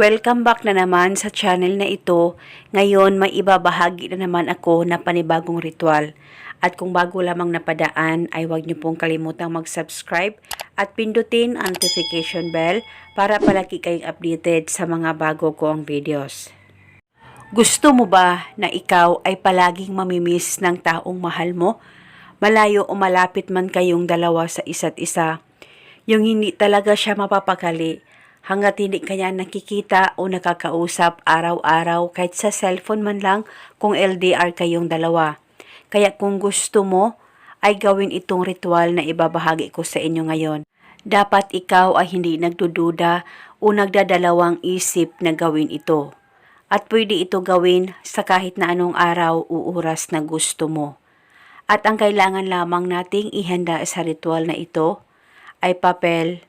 Welcome back na naman sa channel na ito. Ngayon may ibabahagi na naman ako na panibagong ritual. At kung bago lamang napadaan ay huwag niyo pong kalimutang mag-subscribe at pindutin ang notification bell para palagi kayong updated sa mga bago kong videos. Gusto mo ba na ikaw ay palaging mamimiss ng taong mahal mo? Malayo o malapit man kayong dalawa sa isa't isa. Yung hindi talaga siya mapapakali hanggat hindi kanya nakikita o nakakausap araw-araw kahit sa cellphone man lang kung LDR kayong dalawa. Kaya kung gusto mo, ay gawin itong ritual na ibabahagi ko sa inyo ngayon. Dapat ikaw ay hindi nagdududa o nagdadalawang isip na gawin ito. At pwede ito gawin sa kahit na anong araw o oras na gusto mo. At ang kailangan lamang nating ihanda sa ritual na ito ay papel,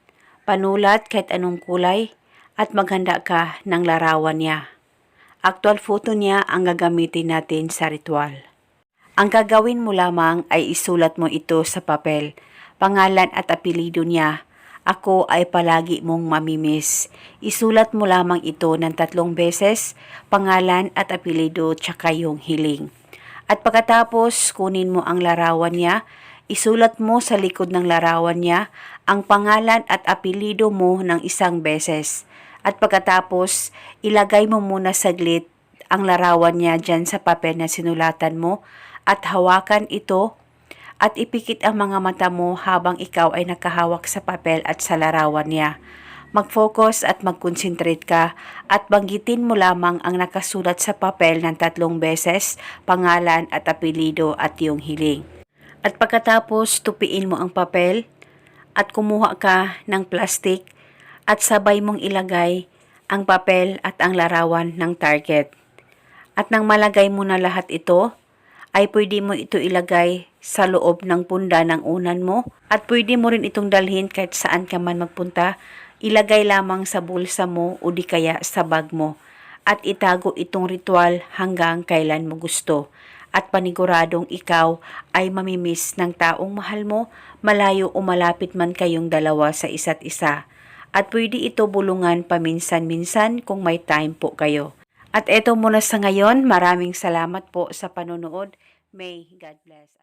panulat kahit anong kulay, at maghanda ka ng larawan niya. Actual photo niya ang gagamitin natin sa ritual. Ang gagawin mo lamang ay isulat mo ito sa papel, pangalan at apelido niya. Ako ay palagi mong mamimiss. Isulat mo lamang ito ng tatlong beses, pangalan at apelido tsaka yung hiling. At pagkatapos kunin mo ang larawan niya, isulat mo sa likod ng larawan niya ang pangalan at apelido mo ng isang beses. At pagkatapos, ilagay mo muna saglit ang larawan niya dyan sa papel na sinulatan mo at hawakan ito at ipikit ang mga mata mo habang ikaw ay nakahawak sa papel at sa larawan niya. Mag-focus at mag-concentrate ka at banggitin mo lamang ang nakasulat sa papel ng tatlong beses, pangalan at apelido at yung hiling. At pagkatapos tupiin mo ang papel at kumuha ka ng plastic at sabay mong ilagay ang papel at ang larawan ng target. At nang malagay mo na lahat ito, ay pwede mo ito ilagay sa loob ng punda ng unan mo at pwede mo rin itong dalhin kahit saan ka man magpunta. Ilagay lamang sa bulsa mo o di kaya sa bag mo at itago itong ritual hanggang kailan mo gusto. At paniguradong ikaw ay mamimiss ng taong mahal mo, malayo o malapit man kayong dalawa sa isa't isa. At pwede ito bulungan paminsan-minsan kung may time po kayo. At eto muna sa ngayon, maraming salamat po sa panonood. May God bless.